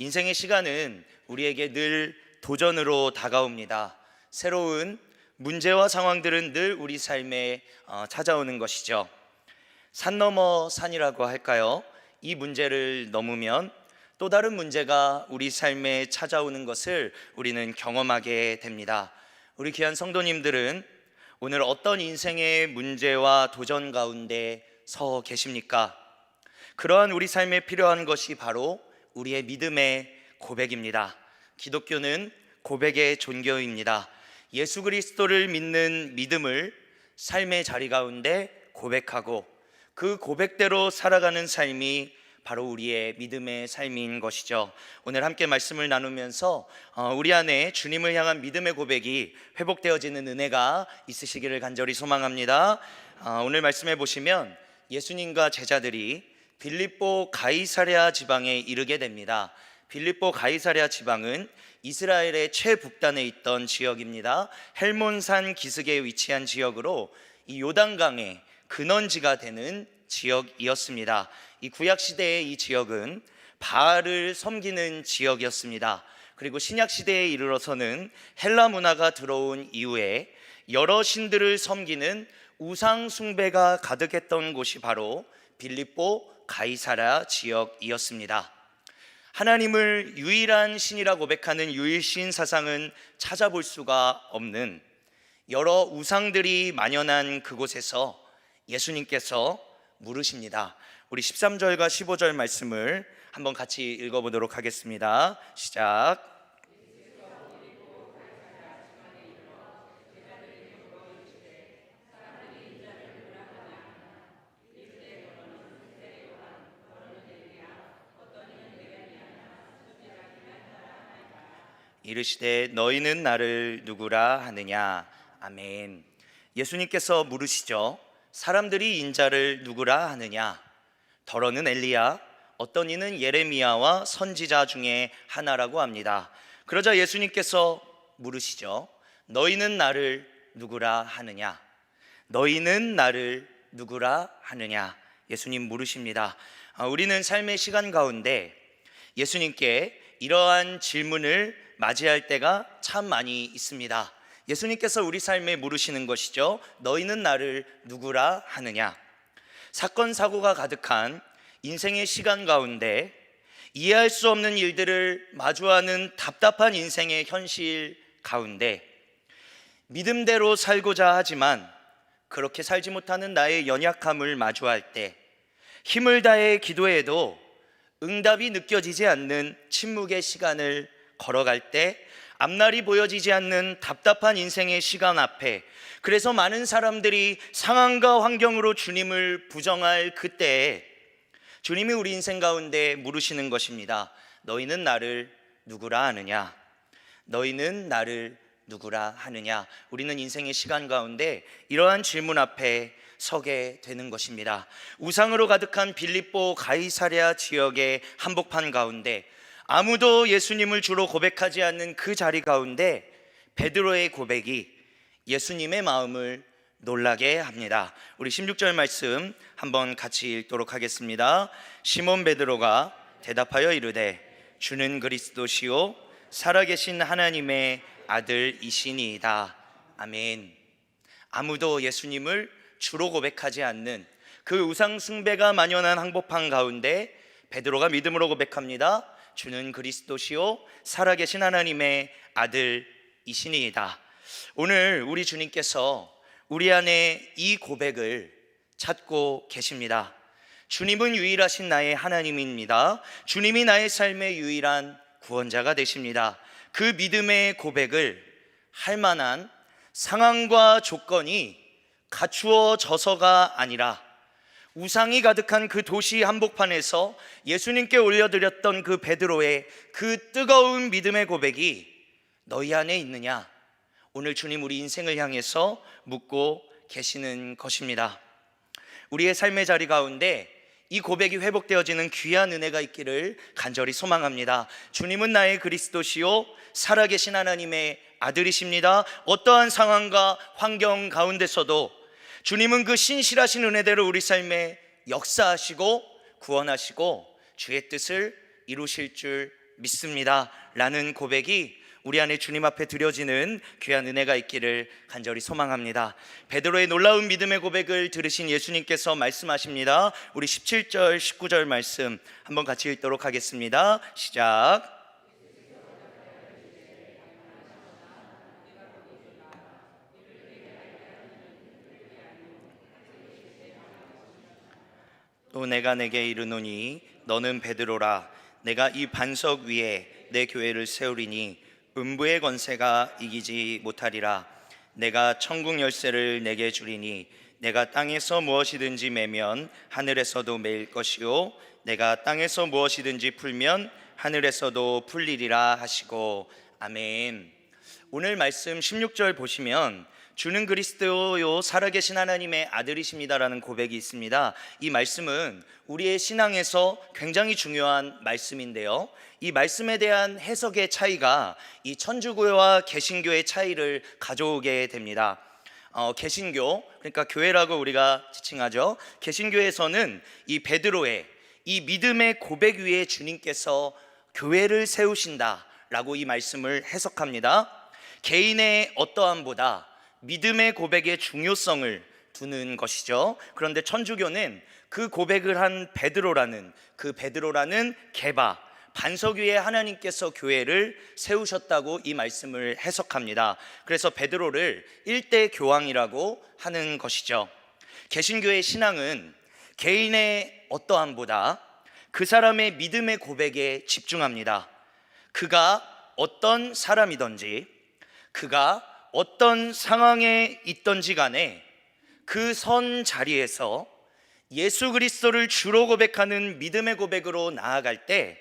인생의 시간은 우리에게 늘 도전으로 다가옵니다. 새로운 문제와 상황들은 늘 우리 삶에 어, 찾아오는 것이죠. 산 넘어 산이라고 할까요? 이 문제를 넘으면 또 다른 문제가 우리 삶에 찾아오는 것을 우리는 경험하게 됩니다. 우리 귀한 성도님들은 오늘 어떤 인생의 문제와 도전 가운데 서 계십니까? 그러한 우리 삶에 필요한 것이 바로 우리의 믿음의 고백입니다. 기독교는 고백의 종교입니다. 예수 그리스도를 믿는 믿음을 삶의 자리 가운데 고백하고 그 고백대로 살아가는 삶이 바로 우리의 믿음의 삶인 것이죠. 오늘 함께 말씀을 나누면서 어, 우리 안에 주님을 향한 믿음의 고백이 회복되어지는 은혜가 있으시기를 간절히 소망합니다. 어, 오늘 말씀해 보시면 예수님과 제자들이 빌립보 가이사랴 지방에 이르게 됩니다. 빌립보 가이사랴 지방은 이스라엘의 최북단에 있던 지역입니다. 헬몬산 기슭에 위치한 지역으로 이 요단강의 근원지가 되는 지역이었습니다. 이 구약 시대의 이 지역은 바알을 섬기는 지역이었습니다. 그리고 신약 시대에 이르러서는 헬라 문화가 들어온 이후에 여러 신들을 섬기는 우상 숭배가 가득했던 곳이 바로 빌립보 가이사라 지역이었습니다. 하나님을 유일한 신이라 고백하는 유일신 사상은 찾아볼 수가 없는 여러 우상들이 만연한 그곳에서 예수님께서 물으십니다. 우리 13절과 15절 말씀을 한번 같이 읽어보도록 하겠습니다. 시작. 이르시되 너희는 나를 누구라 하느냐? 아멘. 예수님께서 물으시죠. 사람들이 인자를 누구라 하느냐? 더러는 엘리야 어떤 이는 예레미야와 선지자 중에 하나라고 합니다. 그러자 예수님께서 물으시죠. 너희는 나를 누구라 하느냐? 너희는 나를 누구라 하느냐? 예수님 물으십니다. 아, 우리는 삶의 시간 가운데 예수님께 이러한 질문을 맞이할 때가 참 많이 있습니다. 예수님께서 우리 삶에 물으시는 것이죠. 너희는 나를 누구라 하느냐? 사건 사고가 가득한 인생의 시간 가운데 이해할 수 없는 일들을 마주하는 답답한 인생의 현실 가운데 믿음대로 살고자 하지만 그렇게 살지 못하는 나의 연약함을 마주할 때 힘을 다해 기도해도 응답이 느껴지지 않는 침묵의 시간을 걸어갈 때 앞날이 보여지지 않는 답답한 인생의 시간 앞에 그래서 많은 사람들이 상황과 환경으로 주님을 부정할 그때에 주님이 우리 인생 가운데 물으시는 것입니다. 너희는 나를 누구라 하느냐? 너희는 나를 누구라 하느냐? 우리는 인생의 시간 가운데 이러한 질문 앞에 서게 되는 것입니다. 우상으로 가득한 빌립보 가이사랴 지역의 한복판 가운데 아무도 예수님을 주로 고백하지 않는 그 자리 가운데 베드로의 고백이 예수님의 마음을 놀라게 합니다. 우리 16절 말씀 한번 같이 읽도록 하겠습니다. 시몬 베드로가 대답하여 이르되 주는 그리스도시요 살아계신 하나님의 아들이시니이다. 아멘. 아무도 예수님을 주로 고백하지 않는 그 우상 숭배가 만연한 항복판 가운데 베드로가 믿음으로 고백합니다. 주는 그리스도시요 살아계신 하나님의 아들이시니이다. 오늘 우리 주님께서 우리 안에 이 고백을 찾고 계십니다. 주님은 유일하신 나의 하나님입니다. 주님이 나의 삶의 유일한 구원자가 되십니다. 그 믿음의 고백을 할 만한 상황과 조건이 갖추어져서가 아니라 우상이 가득한 그 도시 한복판에서 예수님께 올려드렸던 그 베드로의 그 뜨거운 믿음의 고백이 너희 안에 있느냐? 오늘 주님 우리 인생을 향해서 묻고 계시는 것입니다. 우리의 삶의 자리 가운데 이 고백이 회복되어지는 귀한 은혜가 있기를 간절히 소망합니다. 주님은 나의 그리스도시요 살아계신 하나님의 아들이십니다. 어떠한 상황과 환경 가운데서도 주님은 그 신실하신 은혜대로 우리 삶에 역사하시고 구원하시고 주의 뜻을 이루실 줄 믿습니다. 라는 고백이 우리 안에 주님 앞에 드려지는 귀한 은혜가 있기를 간절히 소망합니다. 베드로의 놀라운 믿음의 고백을 들으신 예수님께서 말씀하십니다. 우리 17절, 19절 말씀 한번 같이 읽도록 하겠습니다. 시작. 또 내가 내게 이르노니 너는 베드로라. 내가 이 반석 위에 내 교회를 세우리니 음부의 권세가 이기지 못하리라. 내가 천국 열쇠를 내게 주리니 내가 땅에서 무엇이든지 매면 하늘에서도 매일 것이요. 내가 땅에서 무엇이든지 풀면 하늘에서도 풀리리라 하시고 아멘. 오늘 말씀 16절 보시면 주는 그리스도요 살아계신 하나님의 아들이십니다라는 고백이 있습니다. 이 말씀은 우리의 신앙에서 굉장히 중요한 말씀인데요. 이 말씀에 대한 해석의 차이가 이 천주교와 개신교의 차이를 가져오게 됩니다. 어, 개신교 그러니까 교회라고 우리가 지칭하죠. 개신교에서는 이 베드로의 이 믿음의 고백 위에 주님께서 교회를 세우신다라고 이 말씀을 해석합니다. 개인의 어떠함보다 믿음의 고백의 중요성을 두는 것이죠. 그런데 천주교는 그 고백을 한 베드로라는 그 베드로라는 개바 반석 위에 하나님께서 교회를 세우셨다고 이 말씀을 해석합니다. 그래서 베드로를 일대 교황이라고 하는 것이죠. 개신교의 신앙은 개인의 어떠함보다 그 사람의 믿음의 고백에 집중합니다. 그가 어떤 사람이든지 그가 어떤 상황에 있던지 간에 그 선 자리에서 예수 그리스도를 주로 고백하는 믿음의 고백으로 나아갈 때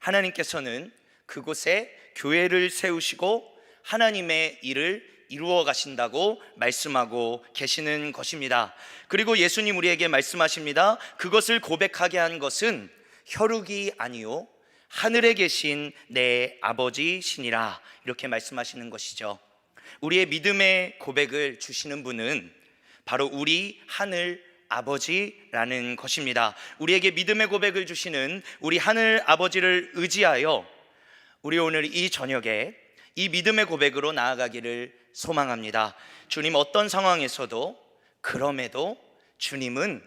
하나님께서는 그곳에 교회를 세우시고 하나님의 일을 이루어 가신다고 말씀하고 계시는 것입니다. 그리고 예수님 우리에게 말씀하십니다. 그것을 고백하게 한 것은 혈육이 아니요 하늘에 계신 내 아버지시니라 이렇게 말씀하시는 것이죠. 우리의 믿음의 고백을 주시는 분은 바로 우리 하늘 아버지라는 것입니다. 우리에게 믿음의 고백을 주시는 우리 하늘 아버지를 의지하여 우리 오늘 이 저녁에 이 믿음의 고백으로 나아가기를 소망합니다. 주님 어떤 상황에서도 그럼에도 주님은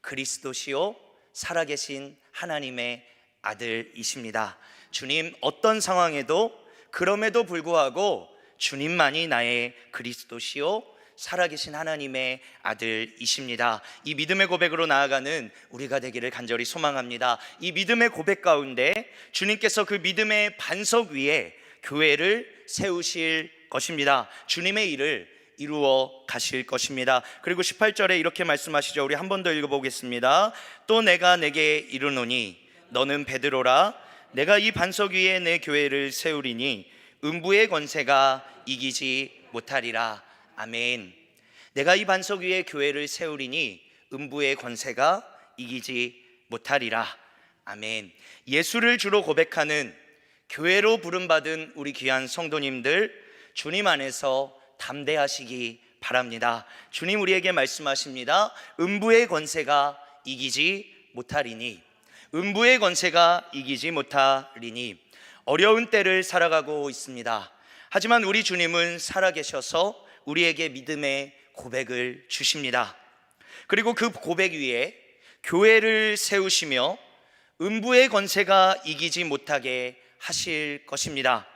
그리스도시요 살아계신 하나님의 아들이십니다. 주님 어떤 상황에도 그럼에도 불구하고 주님만이 나의 그리스도시요 살아계신 하나님의 아들이십니다. 이 믿음의 고백으로 나아가는 우리가 되기를 간절히 소망합니다. 이 믿음의 고백 가운데 주님께서 그 믿음의 반석 위에 교회를 세우실 것입니다. 주님의 일을 이루어 가실 것입니다. 그리고 18절에 이렇게 말씀하시죠. 우리 한 번 더 읽어보겠습니다. 또 내가 내게 이르노니 너는 베드로라 내가 이 반석 위에 내 교회를 세우리니 음부의 권세가 이기지 못하리라. 아멘. 내가 이 반석 위에 교회를 세우리니 음부의 권세가 이기지 못하리라. 아멘. 예수를 주로 고백하는 교회로 부름받은 우리 귀한 성도님들 주님 안에서 담대하시기 바랍니다. 주님 우리에게 말씀하십니다. 음부의 권세가 이기지 못하리니 음부의 권세가 이기지 못하리니 어려운 때를 살아가고 있습니다. 하지만 우리 주님은 살아계셔서 우리에게 믿음의 고백을 주십니다. 그리고 그 고백 위에 교회를 세우시며 음부의 권세가 이기지 못하게 하실 것입니다.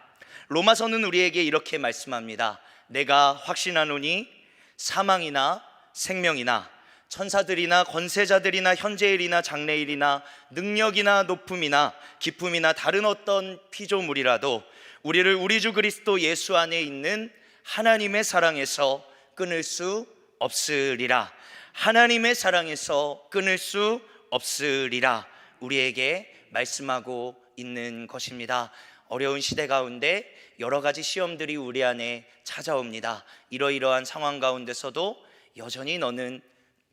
로마서는 우리에게 이렇게 말씀합니다. 내가 확신하노니 사망이나 생명이나 천사들이나 권세자들이나 현재일이나 장래일이나 능력이나 높음이나 기품이나 다른 어떤 피조물이라도 우리를 우리 주 그리스도 예수 안에 있는 하나님의 사랑에서 끊을 수 없으리라. 하나님의 사랑에서 끊을 수 없으리라. 우리에게 말씀하고 있는 것입니다. 어려운 시대 가운데 여러 가지 시험들이 우리 안에 찾아옵니다. 이러이러한 상황 가운데서도 여전히 너는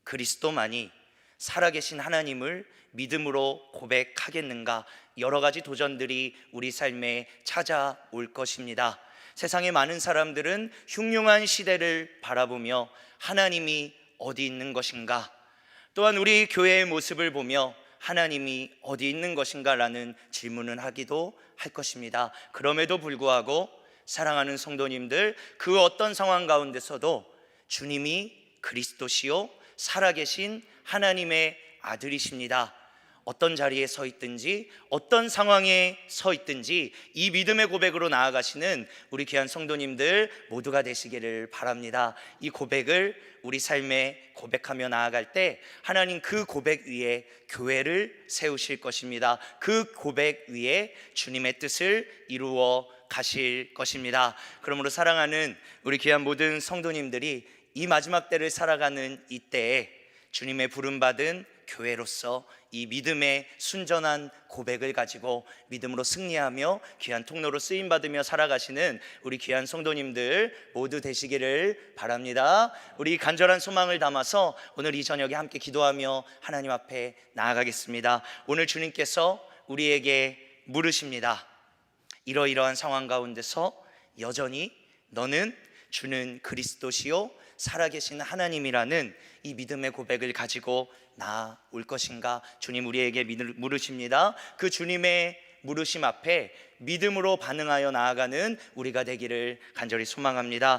그리스도만이 살아계신 하나님을 믿음으로 고백하겠는가? 여러 가지 도전들이 우리 삶에 찾아올 것입니다. 세상의 많은 사람들은 흉흉한 시대를 바라보며 하나님이 어디 있는 것인가? 또한 우리 교회의 모습을 보며 하나님이 어디 있는 것인가라는 질문을 하기도 할 것입니다. 그럼에도 불구하고 사랑하는 성도님들 그 어떤 상황 가운데서도 주님이 그리스도시요 살아계신 하나님의 아들이십니다. 어떤 자리에 서 있든지 어떤 상황에 서 있든지 이 믿음의 고백으로 나아가시는 우리 귀한 성도님들 모두가 되시기를 바랍니다. 이 고백을 우리 삶에 고백하며 나아갈 때 하나님 그 고백 위에 교회를 세우실 것입니다. 그 고백 위에 주님의 뜻을 이루어 가실 것입니다. 그러므로 사랑하는 우리 귀한 모든 성도님들이 이 마지막 때를 살아가는 이때에 주님의 부름받은 교회로서 이 믿음의 순전한 고백을 가지고 믿음으로 승리하며 귀한 통로로 쓰임 받으며 살아가시는 우리 귀한 성도님들 모두 되시기를 바랍니다. 우리 간절한 소망을 담아서 오늘 이 저녁에 함께 기도하며 하나님 앞에 나아가겠습니다. 오늘 주님께서 우리에게 물으십니다. 이러이러한 상황 가운데서 여전히 너는 주는 그리스도시요 살아계신 하나님이라는 이 믿음의 고백을 가지고 나올 것인가 주님 우리에게 물으십니다. 그 주님의 물으심 앞에 믿음으로 반응하여 나아가는 우리가 되기를 간절히 소망합니다.